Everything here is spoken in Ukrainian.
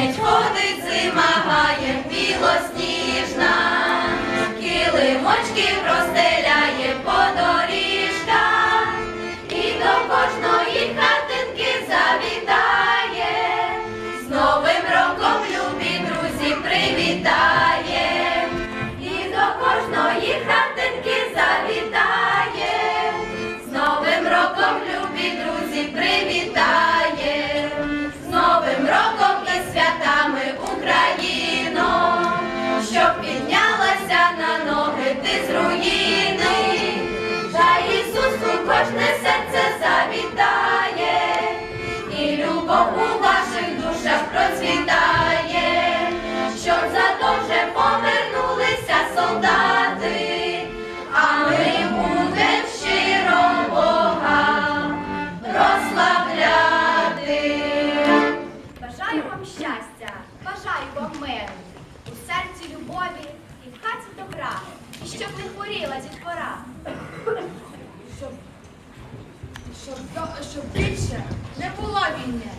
Ходить, ходить зима гає білосніжна, килимочки простеляє Україно, щоб піднялася на ноги ти з руїни, та Ісус у кожне щоб не хворіла дітвора. щоб, щоб, щоб більше не було війни,